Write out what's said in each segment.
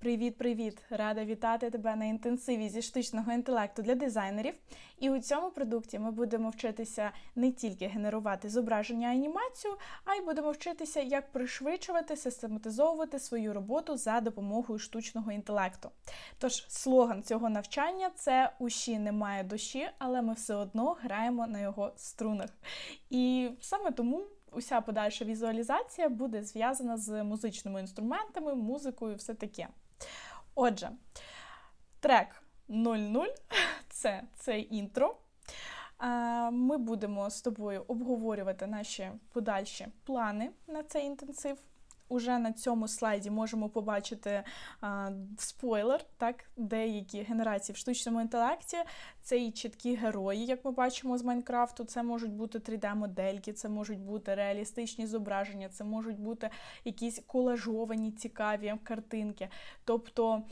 Привіт-привіт! Рада вітати тебе на інтенсиві зі штучного інтелекту для дизайнерів. І у цьому продукті ми будемо вчитися не тільки генерувати зображення і анімацію, а й будемо вчитися, як пришвидшувати, систематизовувати свою роботу за допомогою штучного інтелекту. Тож слоган цього навчання це уші немає душі, але ми все одно граємо на його струнах. І саме тому. Уся подальша візуалізація буде зв'язана з музичними інструментами, музикою, все таке. Отже, трек 00 це це інтро. Ми будемо з тобою обговорювати наші подальші плани на цей інтенсив. Уже на цьому слайді можемо побачити а, спойлер, так, деякі генерації в штучному інтелекті. Це і чіткі герої, як ми бачимо з Майнкрафту. Це можуть бути 3D-модельки, це можуть бути реалістичні зображення, це можуть бути якісь колажовані цікаві картинки. Тобто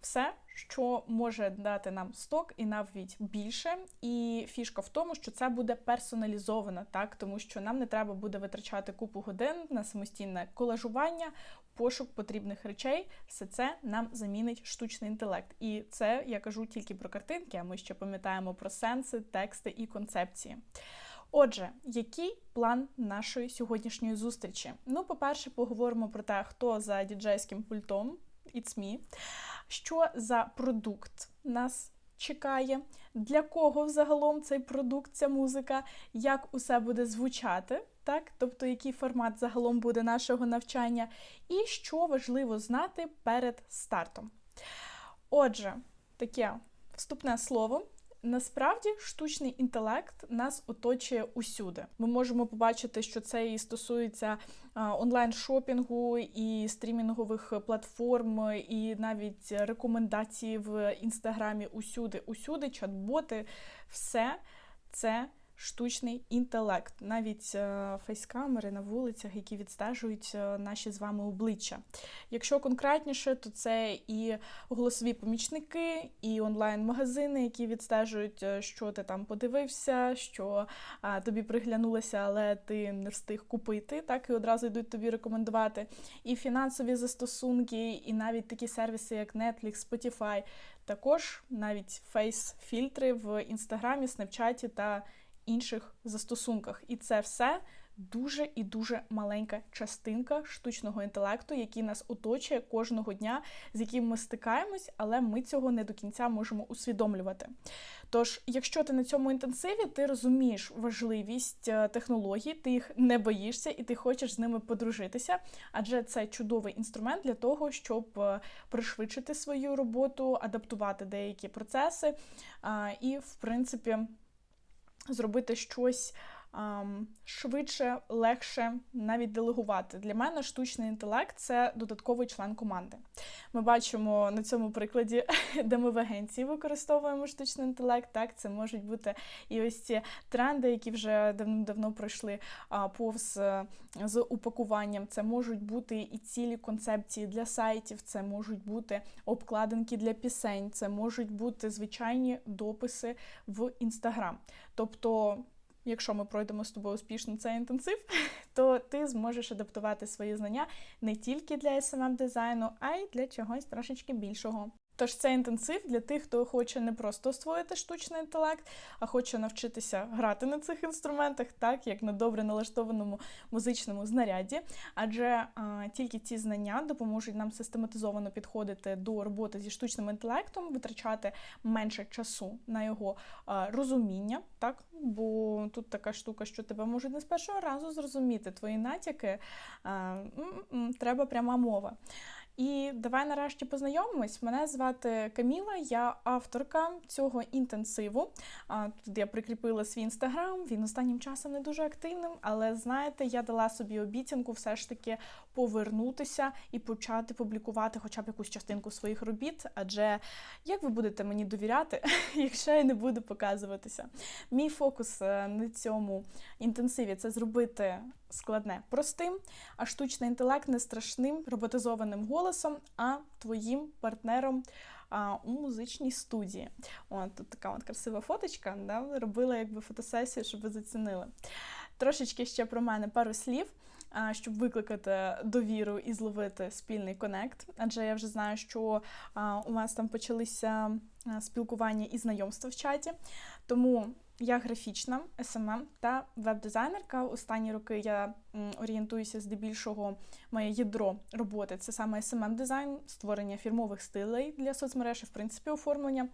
все, що може дати нам сток і навіть більше. І фішка в тому, що це буде персоналізовано, так тому що нам не треба буде витрачати купу годин на самостійне колажування, пошук потрібних речей. Все це нам замінить штучний інтелект. І це я кажу тільки про картинки. А ми ще пам'ятаємо про сенси, тексти і концепції. Отже, який план нашої сьогоднішньої зустрічі? Ну, по-перше, поговоримо про те, хто за діджейським пультом, it's me, що за продукт нас чекає, для кого взагалом цей продукт, ця музика, як усе буде звучати, так? тобто який формат загалом буде нашого навчання, і що важливо знати перед стартом. Отже, таке вступне слово. Насправді штучний інтелект нас оточує усюди. Ми можемо побачити, що це і стосується онлайн-шопінгу, і стрімінгових платформ, і навіть рекомендацій в інстаграмі. Усюди, усюди, чат-боти, все це штучний інтелект, навіть е, фейскамери на вулицях, які відстежують е, наші з вами обличчя. Якщо конкретніше, то це і голосові помічники, і онлайн-магазини, які відстежують, е, що ти там подивився, що тобі приглянулося, але ти не встиг купити, так і одразу йдуть тобі рекомендувати. І фінансові застосунки, і навіть такі сервіси, як Netflix, Spotify, також навіть фейс-фільтри в інстаграмі, снапчаті та інших застосунках. І це все дуже і дуже маленька частинка штучного інтелекту, який нас оточує кожного дня, з яким ми стикаємось, але ми цього не до кінця можемо усвідомлювати. Тож, якщо ти на цьому інтенсиві, ти розумієш важливість е, технологій, ти їх не боїшся і ти хочеш з ними подружитися, адже це чудовий інструмент для того, щоб е, пришвидшити свою роботу, адаптувати деякі процеси і, в принципі, зробити щось швидше, легше, навіть делегувати. Для мене штучний інтелект це додатковий член команди. Ми бачимо на цьому прикладі, де ми в агенції використовуємо штучний інтелект. Так, це можуть бути і ось ці тренди, які вже давно пройшли повз е, з упакуванням. Це можуть бути і цілі концепції для сайтів, це можуть бути обкладинки для пісень, це можуть бути звичайні дописи в інстаграм. Тобто якщо ми пройдемо з тобою успішно цей інтенсив, то ти зможеш адаптувати свої знання не тільки для smm дизайну, а й для чогось трошечки більшого. Тож це інтенсив для тих, хто хоче не просто освоїти штучний інтелект, а хоче навчитися грати на цих інструментах, так як на добре налаштованому музичному знаряді. Адже а, тільки ці знання допоможуть нам систематизовано підходити до роботи зі штучним інтелектом, витрачати менше часу на його а, розуміння, так бо тут така штука, що тебе можуть не з першого разу зрозуміти твої натяки, а, м -м, треба пряма мова. І давай нарешті познайомимось. Мене звати Каміла, я авторка цього інтенсиву. Тут я прикріпила свій інстаграм. Він останнім часом не дуже активним, але знаєте, я дала собі обіцянку все ж таки повернутися і почати публікувати хоча б якусь частинку своїх робіт. Адже як ви будете мені довіряти, якщо я не буду показуватися? Мій фокус е, на цьому інтенсиві це зробити складне простим, а штучний інтелект не страшним роботизованим голосом, а твоїм партнером а, у музичній студії. О, тут така от красива фоточка. Да? Робила якби фотосесію, щоб ви зацінили. Трошечки ще про мене пару слів. щоб викликати довіру і зловити спільний конект. Адже я вже знаю, що у вас там почалися спілкування і знайомства в чаті. Тому я графічна, SMM та веб-дизайнерка. Останні роки я орієнтуюся здебільшого моє ядро роботи. Це саме smm дизайн, створення фірмових стилей для соцмереж і в принципі оформлення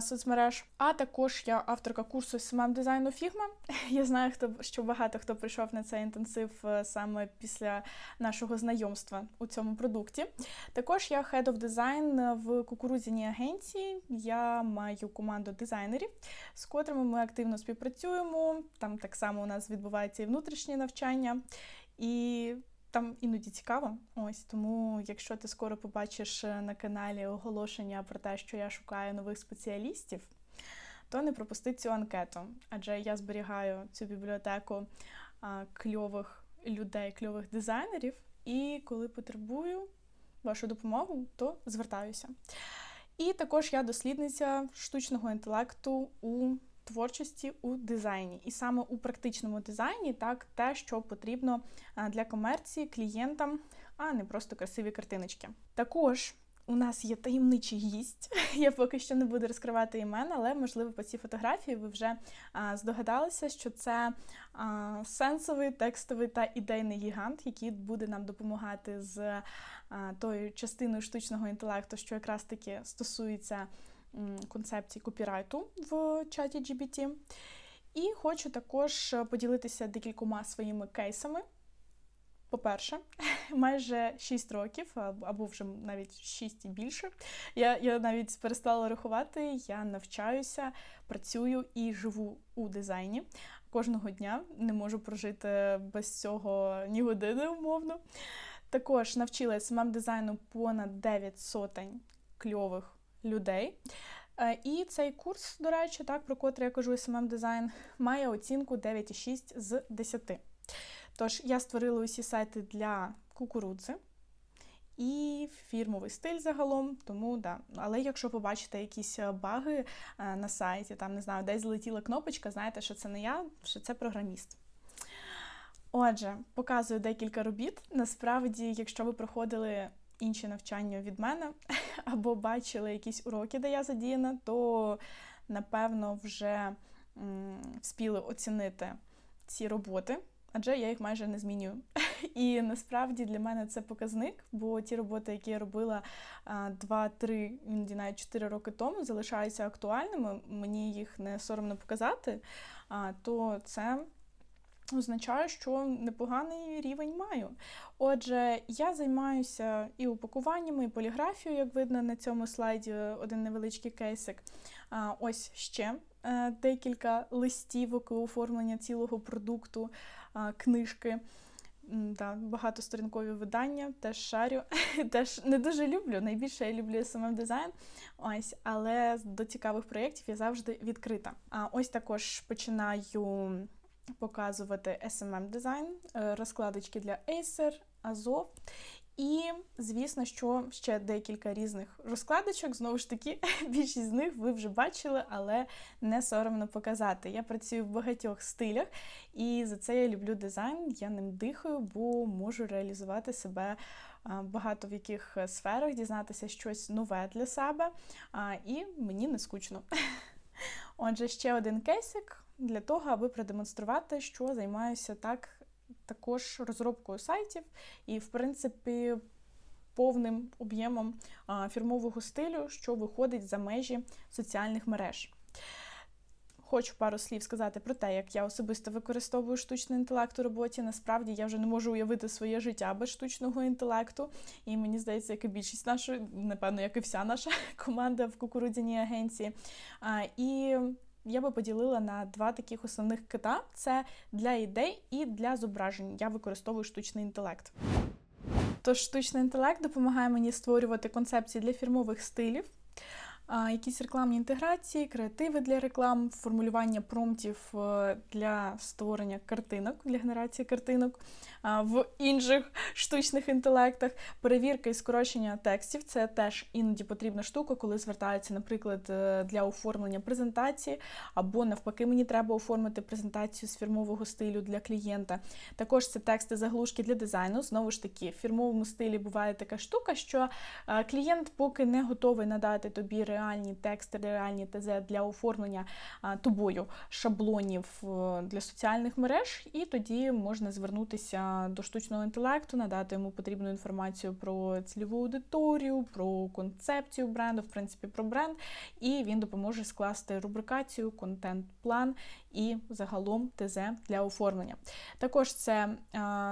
соцмереж. А також я авторка курсу smm дизайну Figma. Я знаю, хто що багато хто прийшов на цей інтенсив е, саме після нашого знайомства у цьому продукті. Також я Head of Design в кукурудзяній агенції. Я маю команду дизайнерів, з котрими ми активно співпрацюємо. Там так само у нас відбувається і внутрішнє навчання. І там іноді цікаво. Ось тому, якщо ти скоро побачиш е, на каналі оголошення про те, що я шукаю нових спеціалістів, то не пропусти цю анкету, адже я зберігаю цю бібліотеку кльових людей, кльових дизайнерів, і коли потребую вашу допомогу, то звертаюся. І також я дослідниця штучного інтелекту у творчості у дизайні, і саме у практичному дизайні, так те, що потрібно для комерції, клієнтам, а не просто красиві картиночки. Також у нас є таємничий гість. Я поки що не буду розкривати імен, але можливо по цій фотографії ви вже а, здогадалися, що це а, сенсовий текстовий та ідейний гігант, який буде нам допомагати з тою частиною штучного інтелекту, що якраз таки стосується концепції копірайту в чаті GBT. І хочу також поділитися декількома своїми кейсами. По-перше, майже 6 років, або вже навіть 6 і більше. Я я навіть перестала рахувати, я навчаюся, працюю і живу у дизайні кожного дня. Не можу прожити без цього ні години, умовно. Також навчила smm дизайну понад 9 сотень кльових людей. Е, і цей курс, до речі, так, про котрий я кажу smm дизайн, має оцінку 9,6 з 10. Тож, я створила усі сайти для кукурудзи і фірмовий стиль загалом, тому да. Але якщо побачите якісь е, баги е, на сайті, там не знаю, десь злетіла кнопочка, знаєте, що це не я, що це програміст. Отже, показую декілька робіт. Насправді, якщо ви проходили інші навчання від мене, або бачили якісь уроки, де я задіяна, то напевно вже вспіли оцінити ці роботи, адже я їх майже не змінюю. І насправді для мене це показник, бо ті роботи, які я робила 2-3, іноді навіть 4 роки тому, залишаються актуальними. Мені їх не соромно показати, то це означає, що непоганий рівень маю. Отже, я займаюся і упакуваннями, і поліграфією, як видно на цьому слайді, один невеличкий кейсик. Ось ще е, декілька листівок і оформлення цілого продукту, книжки. Да, Багатосторінкові видання, теж шарю, теж не дуже люблю. Найбільше я люблю smm дизайн. Ось, але до цікавих проєктів я завжди відкрита. А ось також починаю показувати smm дизайн, е, розкладочки для Acer, Azov. І, звісно, що ще декілька різних розкладочок. Знову ж таки, більшість з них ви вже бачили, але не соромно показати. Я працюю в багатьох стилях, і за це я люблю дизайн. Я ним дихаю, бо можу реалізувати себе багато в яких сферах, дізнатися щось нове для себе, і мені не скучно. Отже, ще один кейсик для того, аби продемонструвати, що займаюся так також розробкою сайтів і, в принципі, повним об'ємом фірмового стилю, що виходить за межі соціальних мереж. Хочу пару слів сказати про те, як я особисто використовую штучний інтелект у роботі. Насправді я вже не можу уявити своє життя без штучного інтелекту. І мені здається, як і більшість нашої, напевно, як і вся наша команда в кукурудзяній агенції. І я би поділила на два таких основних кита: це для ідей і для зображень. Я використовую штучний інтелект. Тож штучний інтелект допомагає мені створювати концепції для фірмових стилів. Якісь рекламні інтеграції, креативи для реклам, формулювання промптів е, для створення картинок, для генерації картинок в інших штучних інтелектах, перевірка і скорочення текстів це теж іноді потрібна штука, коли звертаються, наприклад, е, для оформлення презентації, або навпаки, мені треба оформити презентацію з фірмового стилю для клієнта. Також це тексти заглушки для дизайну. Знову ж таки, в фірмовому стилі буває така штука, що е, клієнт поки не готовий надати тобі реальні тексти, реальні ТЗ для оформлення тобою шаблонів е, для соціальних мереж, і тоді можна звернутися до штучного інтелекту, надати йому потрібну інформацію про цільову аудиторію, про концепцію бренду, в принципі, про бренд, і він допоможе скласти рубрикацію, контент-план і загалом ТЗ для оформлення. Також це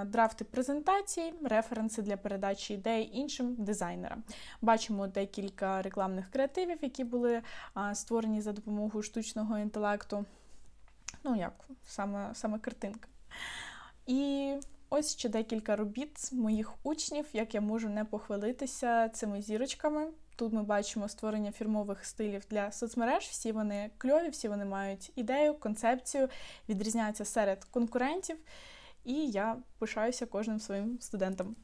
драфти презентацій, референси для передачі ідей іншим дизайнерам. Бачимо декілька рекламних креативів, які були створені за допомогою штучного інтелекту. Ну, як саме, саме картинка. І ось ще декілька робіт моїх учнів, як я можу не похвалитися цими зірочками. Тут ми бачимо створення фірмових стилів для соцмереж. Всі вони кльові, всі вони мають ідею, концепцію, відрізняються серед конкурентів. І я пишаюся кожним своїм студентом.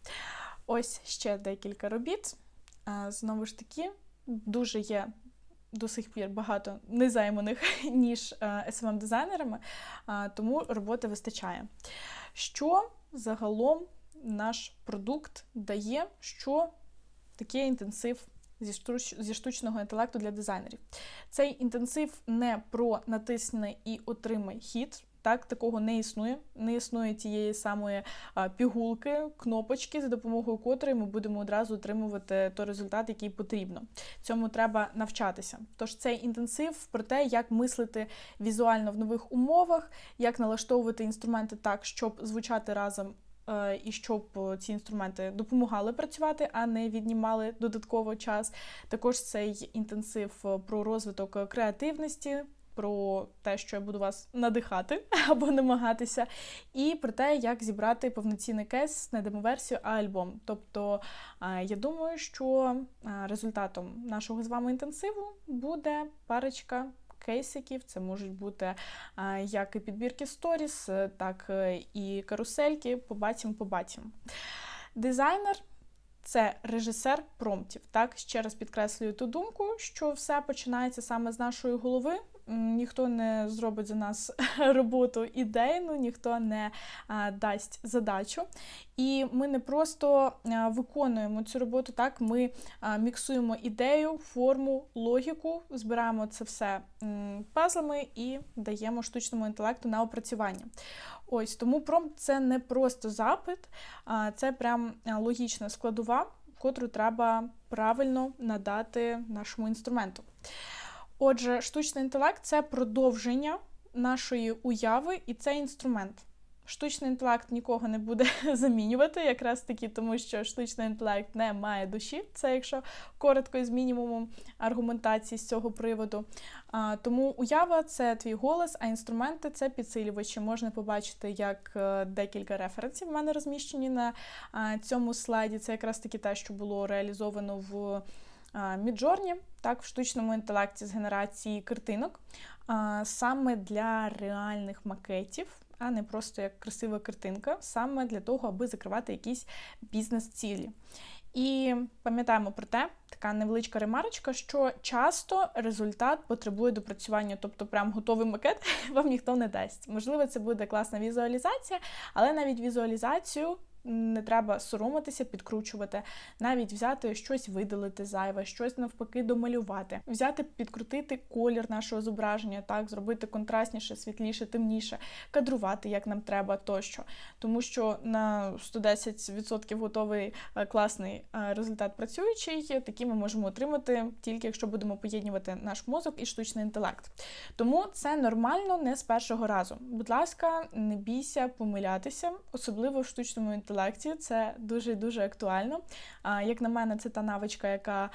Ось ще декілька робіт. Знову ж таки, дуже є до сих пір багато незайманих, ніж smm дизайнерами тому роботи вистачає. Що загалом наш продукт дає, що таке інтенсив зі, штуч... зі штучного інтелекту для дизайнерів? Цей інтенсив не про натисни і отримай хід. Так, такого не існує. Не існує тієї самої пігулки, кнопочки, за допомогою котрої ми будемо одразу отримувати той результат, який потрібно. Цьому треба навчатися. Тож цей інтенсив про те, як мислити візуально в нових умовах, як налаштовувати інструменти так, щоб звучати разом. І щоб ці інструменти допомагали працювати, а не віднімали додатково час. Також цей інтенсив про розвиток креативності, про те, що я буду вас надихати або намагатися, і про те, як зібрати повноцінний кейс, не демоверсію, альбом. Тобто я думаю, що результатом нашого з вами інтенсиву буде парочка. Кейсиків, це можуть бути як і підбірки сторіс, так і карусельки. Побачимо, побачимо. Дизайнер це режисер промптів. Так, ще раз підкреслюю ту думку, що все починається саме з нашої голови. Ніхто не зробить за нас роботу ідейну, ніхто не дасть задачу. І ми не просто виконуємо цю роботу, так ми міксуємо ідею, форму, логіку, збираємо це все пазлами і даємо штучному інтелекту на опрацювання. Ось тому промпт це не просто запит, це прям логічна складова, котру треба правильно надати нашому інструменту. Отже, штучний інтелект це продовження нашої уяви, і це інструмент. Штучний інтелект нікого не буде замінювати, якраз таки, тому що штучний інтелект не має душі, це якщо коротко і з мінімумом аргументації з цього приводу. А, Тому уява це твій голос, а інструменти це підсилювачі. Можна побачити, як е, декілька референсів в мене розміщені на цьому слайді. Це якраз таки те, що було реалізовано в. Міджорні, так, в штучному інтелекті з генерації картинок, саме для реальних макетів, а не просто як красива картинка, саме для того, аби закривати якісь бізнес-цілі. І пам'ятаємо про те, така невеличка ремарочка, що часто результат потребує допрацювання, тобто прям готовий макет вам ніхто не дасть. Можливо, це буде класна візуалізація, але навіть візуалізацію не треба соромитися, підкручувати, навіть взяти щось видалити зайве, щось навпаки домалювати, взяти, підкрутити колір нашого зображення, так, зробити контрастніше, світліше, темніше, кадрувати, як нам треба тощо. Тому що на 110% готовий е, класний е, результат працюючий, такий ми можемо отримати тільки якщо будемо поєднувати наш мозок і штучний інтелект. Тому це нормально не з першого разу. Будь ласка, не бійся помилятися, особливо в штучному інтелекті інтелекті. Це дуже дуже актуально. Як на мене, це та навичка, яка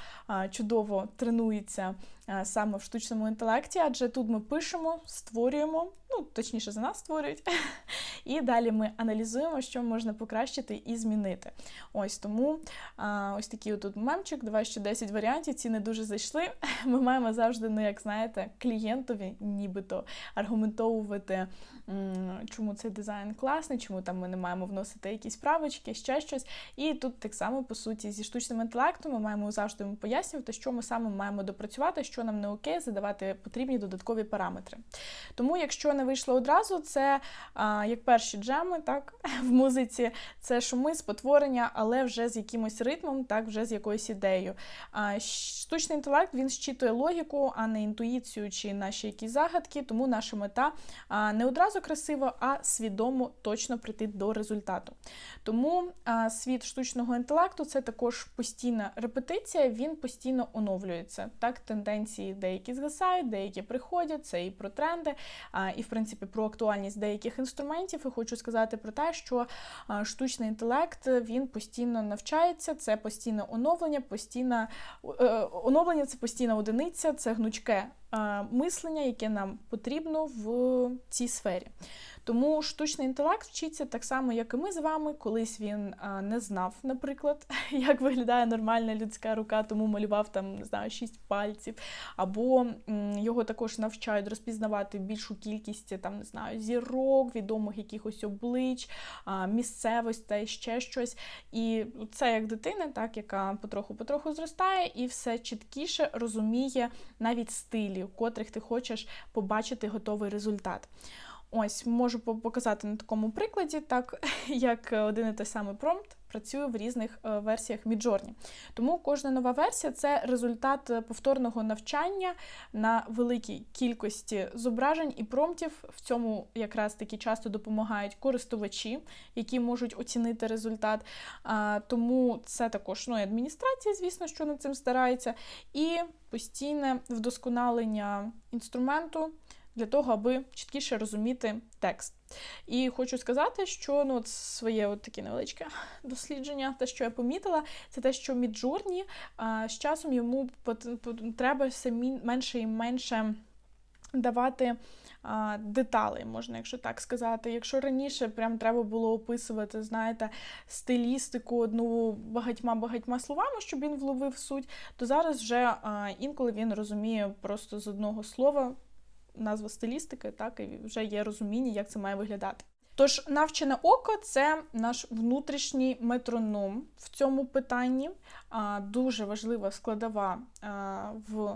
чудово тренується саме в штучному інтелекті, адже тут ми пишемо, створюємо, ну точніше за нас створюють, і далі ми аналізуємо, що можна покращити і змінити. Ось тому ось такий тут мемчик, давай ще 10 варіантів, ці не дуже зайшли. Ми маємо завжди, ну як знаєте, клієнтові нібито аргументовувати, чому цей дизайн класний, чому там ми не маємо вносити якісь правочки, ще щось. І тут так само, по суті, зі штучним інтелектом ми маємо завжди пояснювати, що ми саме маємо допрацювати, що нам не окей, задавати потрібні додаткові параметри. Тому, якщо не вийшло одразу, це як перші джеми, так, в музиці, це шуми, спотворення, але вже з якимось ритмом, так, вже з якоюсь ідеєю. Штучний інтелект він щитує логіку, а не інтуїцію чи наші якісь загадки, тому наша мета не одразу красиво, а свідомо точно прийти до результату. Тому світ штучного інтелекту це також постійна репетиція, він постійно оновлюється. Так, тенденції деякі згасають, деякі приходять, це і про тренди, і в принципі про актуальність деяких інструментів. І хочу сказати про те, що штучний інтелект він постійно навчається, це постійне оновлення, постійна е, оновлення це постійна одиниця, це гнучке мислення, яке нам потрібно в цій сфері. Тому штучний інтелект вчиться так само, як і ми з вами. Колись він не знав, наприклад, як виглядає нормальна людська рука, тому малював там не знаю, шість пальців, або його також навчають розпізнавати більшу кількість там не знаю, зірок, відомих якихось облич, а, місцевостей, ще щось. І це як дитина, так яка потроху-потроху зростає, і все чіткіше розуміє навіть стилі, котрих ти хочеш побачити готовий результат. Ось можу показати на такому прикладі, так як один і той самий промпт працює в різних е, версіях Midjourney. Тому кожна нова версія це результат повторного навчання на великій кількості зображень і промптів. В цьому якраз таки часто допомагають користувачі, які можуть оцінити результат. Тому це також ну, і адміністрація, звісно, що над цим старається, і постійне вдосконалення інструменту для того, аби чіткіше розуміти текст. І хочу сказати, що ну, от своє от таке невеличке дослідження, те, що я помітила, це те, що Міджурні з часом йому треба все менше і менше давати. Деталей, можна, якщо так сказати. Якщо раніше прям треба було описувати, знаєте, стилістику одну багатьма-багатьма словами, щоб він вловив суть, то зараз вже а, інколи він розуміє просто з одного слова назва стилістики, так і вже є розуміння, як це має виглядати. Тож, навчене око це наш внутрішній метроном в цьому питанні. Дуже важлива складова в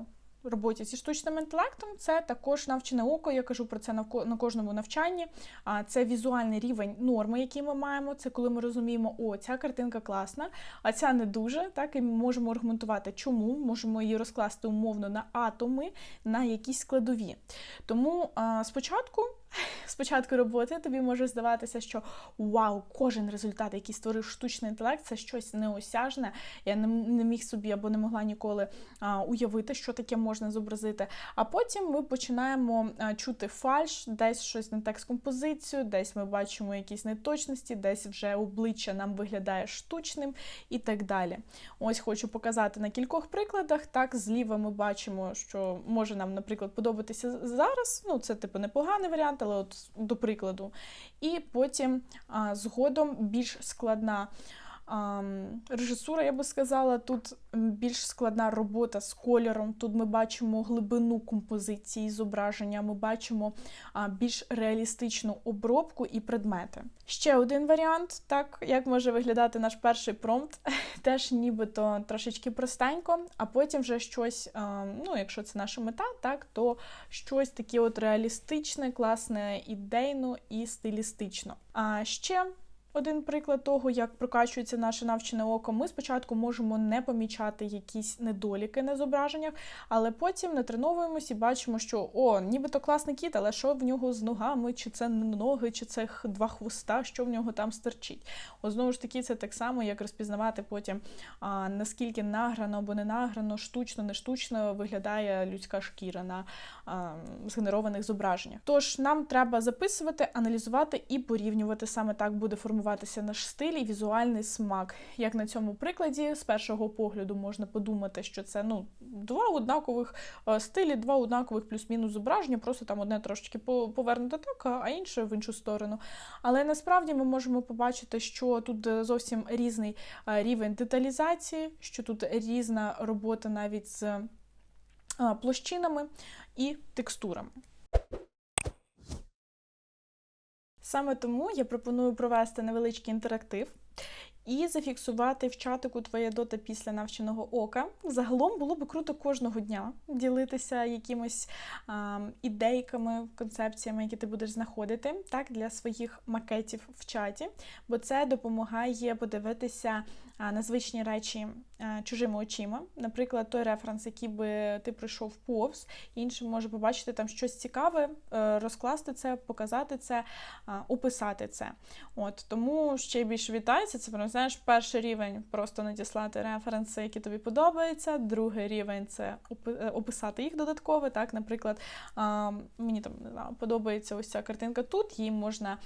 роботі зі штучним інтелектом це також навчене око. Я кажу про це на кожному навчанні. А це візуальний рівень норми, який ми маємо. Це коли ми розуміємо, о, ця картинка класна, а ця не дуже. Так і ми можемо аргументувати, чому можемо її розкласти умовно на атоми, на якісь складові. Тому а, спочатку спочатку роботи тобі може здаватися, що вау, кожен результат, який створив штучний інтелект, це щось неосяжне. Я не, не міг собі або не могла ніколи а, уявити, що таке можна зобразити. А потім ми починаємо а, чути фальш, десь щось не так з композицією, десь ми бачимо якісь неточності, десь вже обличчя нам виглядає штучним і так далі. Ось хочу показати на кількох прикладах. Так, зліва ми бачимо, що може нам, наприклад, подобатися зараз. Ну, це типу непоганий варіант але от до прикладу. І потім а, згодом більш складна. Режисура, я би сказала, тут більш складна робота з кольором. Тут ми бачимо глибину композиції зображення, ми бачимо більш реалістичну обробку і предмети. Ще один варіант, так як може виглядати наш перший промпт, теж нібито трошечки простенько, а потім вже щось, ну, якщо це наша мета, так, то щось таке от реалістичне, класне, ідейно і стилістично. А ще один приклад того, як прокачується наше навчене око, ми спочатку можемо не помічати якісь недоліки на зображеннях, але потім натреновуємось і бачимо, що о, нібито класний кіт, але що в нього з ногами, чи це ноги, чи це два хвоста, що в нього там стерчить. О, знову ж таки, це так само, як розпізнавати потім, а, наскільки награно або не награно, штучно, не штучно виглядає людська шкіра на а, згенерованих зображеннях. Тож нам треба записувати, аналізувати і порівнювати саме так буде формувати формуватися наш стиль і візуальний смак. Як на цьому прикладі, з першого погляду можна подумати, що це ну, два однакових е, стилі, два однакових плюс-мінус зображення, просто там одне трошечки по- повернуте так, а інше в іншу сторону. Але насправді ми можемо побачити, що тут е, зовсім різний е, рівень деталізації, що тут різна робота навіть з площинами і текстурами. Саме тому я пропоную провести невеличкий інтерактив і зафіксувати в чатику твоє дота після навченого ока. Загалом було б круто кожного дня ділитися якимось а, ідейками, концепціями, які ти будеш знаходити так, для своїх макетів в чаті, бо це допомагає подивитися на звичні речі чужими очима. Наприклад, той референс, який би ти пройшов повз, іншим може побачити там щось цікаве, е, розкласти це, показати це, описати це. От тому ще більше вітається. Це прям, знаєш, перший рівень просто надіслати референси, які тобі подобаються. Другий рівень це е, описати їх додатково. Так, наприклад, мені там не знаю, подобається ось ця картинка тут. Її можна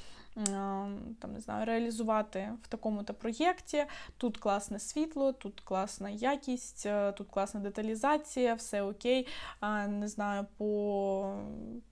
там не знаю, реалізувати в такому-то проєкті. Тут класне світло, тут класна якість, е, тут класна деталізація, все окей. Не знаю, по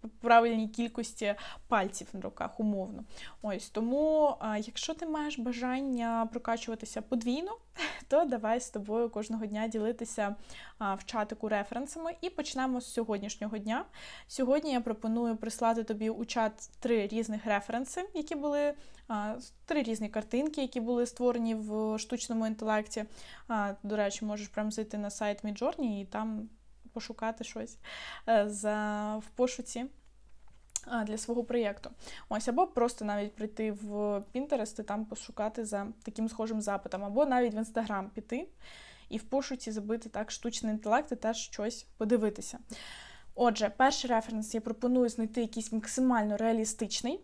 по правильній кількості пальців на руках, умовно. Ось тому, якщо ти маєш бажання прокачуватися подвійно, то давай з тобою кожного дня ділитися в чатику референсами. І почнемо з сьогоднішнього дня. Сьогодні я пропоную прислати тобі у чат три різних референси, які були три різні картинки, які були створені в штучному інтелекті. До речі, можеш прямо зайти на сайт Midjourney і там пошукати щось е, в пошуці для свого проєкту. Ось, або просто навіть прийти в Pinterest і там пошукати за таким схожим запитом, або навіть в Instagram піти і в пошуці забити так штучний інтелект і теж щось подивитися. Отже, перший референс я пропоную знайти якийсь максимально реалістичний.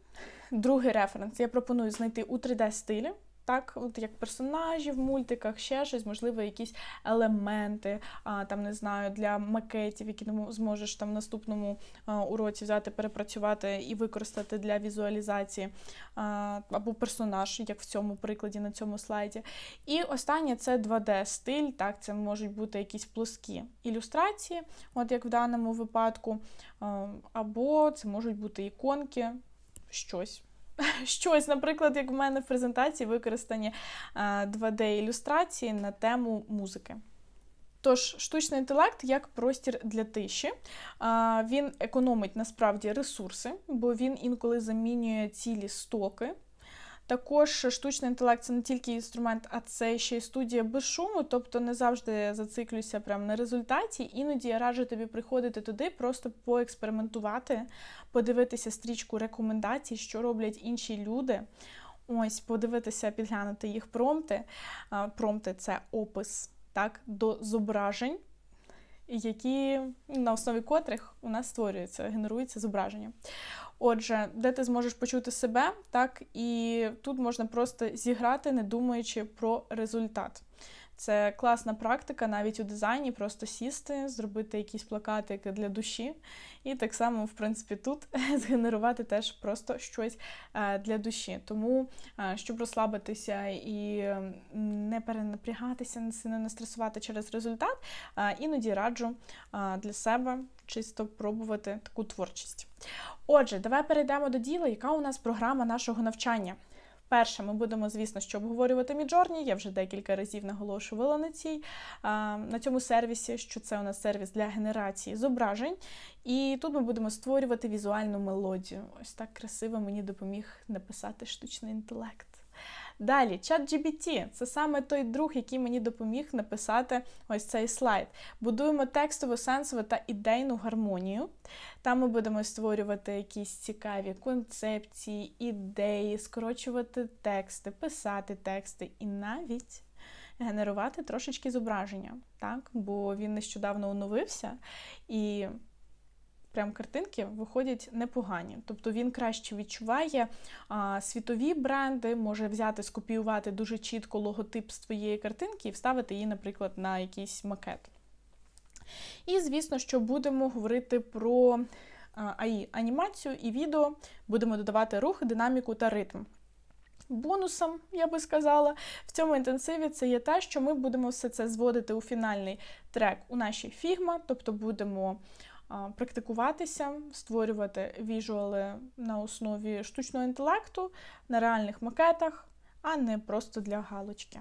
Другий референс я пропоную знайти у 3D-стилі. Так, от як персонажі в мультиках, ще щось, можливо, якісь елементи, а, там не знаю, для макетів, які зможеш там в наступному а, уроці взяти, перепрацювати і використати для візуалізації, а, або персонаж, як в цьому прикладі на цьому слайді. І останнє це 2D-стиль. Так, це можуть бути якісь плоскі ілюстрації, от як в даному випадку, а, або це можуть бути іконки, щось. Щось, наприклад, як в мене в презентації використані 2D-ілюстрації на тему музики. Тож, штучний інтелект як простір для тиші. Він економить насправді ресурси, бо він інколи замінює цілі стоки. Також штучний інтелект це не тільки інструмент, а це ще й студія без шуму, тобто не завжди зациклюйся прямо на результаті. Іноді я раджу тобі приходити туди, просто поекспериментувати, подивитися стрічку рекомендацій, що роблять інші люди. Ось, подивитися, підглянути їх промпти. А, Промпти це опис так, до зображень, які на основі котрих у нас створюється, генерується зображення. Отже, де ти зможеш почути себе, так і тут можна просто зіграти, не думаючи про результат. Це класна практика навіть у дизайні, просто сісти, зробити якісь плакатики для душі, і так само, в принципі, тут згенерувати теж просто щось е, для душі. Тому, е, щоб розслабитися і не перенапрягатися, сильно не стресувати через результат, е, іноді раджу для себе чисто пробувати таку творчість. Отже, давай перейдемо до діла, яка у нас програма нашого навчання. Перше, ми будемо, звісно, що обговорювати Міджорні. Я вже декілька разів наголошувала на цій на цьому сервісі, що це у нас сервіс для генерації зображень. І тут ми будемо створювати візуальну мелодію. Ось так красиво мені допоміг написати штучний інтелект. Далі, ChatGPT – це саме той друг, який мені допоміг написати ось цей слайд. Будуємо текстову, сенсову та ідейну гармонію. Там ми будемо створювати якісь цікаві концепції, ідеї, скорочувати тексти, писати тексти і навіть генерувати трошечки зображення, так? бо він нещодавно оновився і прям картинки виходять непогані. Тобто він краще відчуває а, світові бренди, може взяти, скопіювати дуже чітко логотип з твоєї картинки і вставити її, наприклад, на якийсь макет. І, звісно, що будемо говорити про АІ, анімацію і відео, будемо додавати рух, динаміку та ритм. бонусом, я би сказала, в цьому інтенсиві це є те, що ми будемо все це зводити у фінальний трек у нашій Figma, тобто будемо практикуватися, створювати віжуали на основі штучного інтелекту на реальних макетах, а не просто для галочки.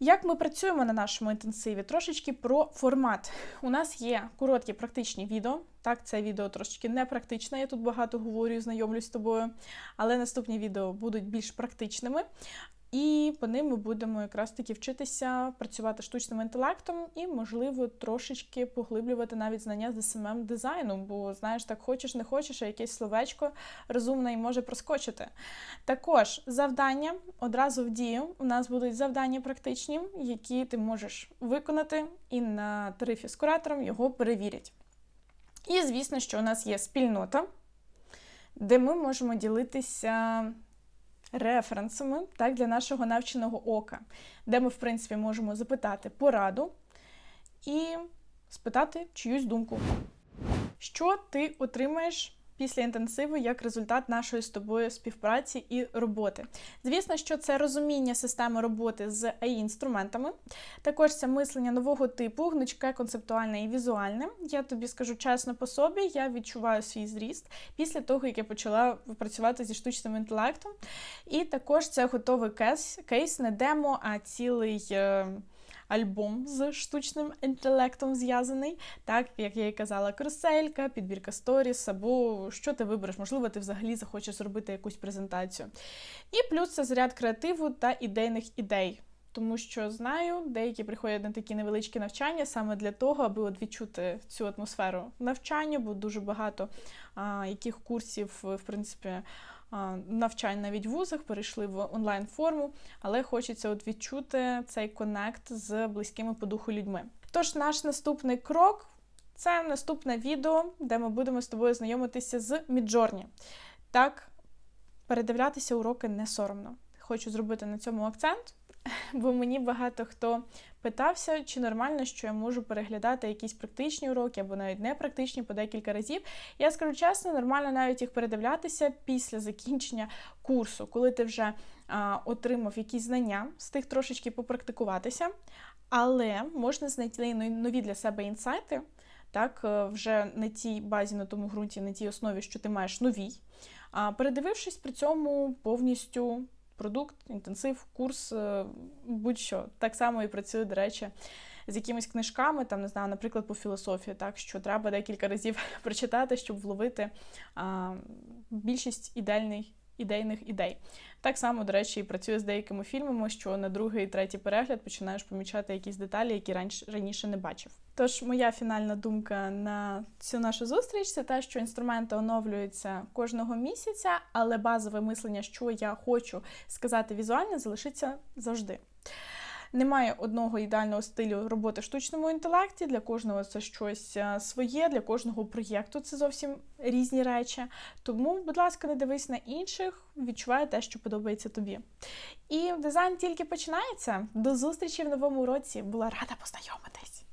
Як ми працюємо на нашому інтенсиві? Трошечки про формат. У нас є короткі практичні відео. Так, це відео трошечки не практичне, я тут багато говорю і знайомлюсь з тобою, але наступні відео будуть більш практичними. І по ним ми будемо якраз таки вчитися працювати штучним інтелектом і, можливо, трошечки поглиблювати навіть знання з СММ дизайну, бо знаєш, так хочеш, не хочеш, а якесь словечко розумне і може проскочити. Також завдання одразу в дію. У нас будуть завдання практичні, які ти можеш виконати, і на тарифі з куратором його перевірять. І, звісно, що у нас є спільнота, де ми можемо ділитися референсами так, для нашого навченого ока, де ми, в принципі, можемо запитати пораду і спитати чиюсь думку. Що ти отримаєш після інтенсиву як результат нашої з тобою співпраці і роботи? Звісно, що це розуміння системи роботи з AI-інструментами. Також це мислення нового типу, гнучке, концептуальне і візуальне. Я тобі скажу чесно по собі, я відчуваю свій зріст після того, як я почала працювати зі штучним інтелектом. І також це готовий кейс, кейс не демо, а цілий. Альбом з штучним інтелектом зв'язаний, так як я і казала, кроселька, підбірка сторіс, або що ти вибереш, можливо, ти взагалі захочеш зробити якусь презентацію. І плюс це заряд креативу та ідейних ідей. Тому що знаю, деякі приходять на такі невеличкі навчання саме для того, аби от відчути цю атмосферу навчання, бо дуже багато а, яких курсів, в принципі, а, навчань навіть в вузах перейшли в онлайн форму, але хочеться от відчути цей конект з близькими по духу людьми. Тож наш наступний крок це наступне відео, де ми будемо з тобою знайомитися з Midjourney. Так, передивлятися уроки не соромно. Хочу зробити на цьому акцент, бо мені багато хто питався, чи нормально, що я можу переглядати якісь практичні уроки або навіть непрактичні по декілька разів. Я скажу чесно, нормально навіть їх передивлятися після закінчення курсу, коли ти вже а, отримав якісь знання, з тих трошечки попрактикуватися, але можна знайти нові для себе інсайти. Так, е, вже на тій базі, на тому ґрунті, на тій основі, що ти маєш новій, передивившись при цьому повністю продукт, інтенсив, курс, е, будь-що. Так само і працює, до речі, з якимись книжками, там, не знаю, наприклад, по філософії, так, що треба декілька разів прочитати, щоб вловити а, більшість ідеальних, ідейних ідей. Так само, до речі, і працює з деякими фільмами, що на другий і третій перегляд починаєш помічати якісь деталі, які раніше, не бачив. Тож, моя фінальна думка на цю нашу зустріч це те, що інструменти оновлюються кожного місяця, але базове мислення, що я хочу сказати візуально, залишиться завжди. Немає одного ідеального стилю роботи в штучному інтелекті. Для кожного це щось е, своє, для кожного проєкту це зовсім різні речі. Тому, будь ласка, не дивись на інших, відчувай те, що подобається тобі. І дизайн тільки починається. До зустрічі в новому році. Була рада познайомитись.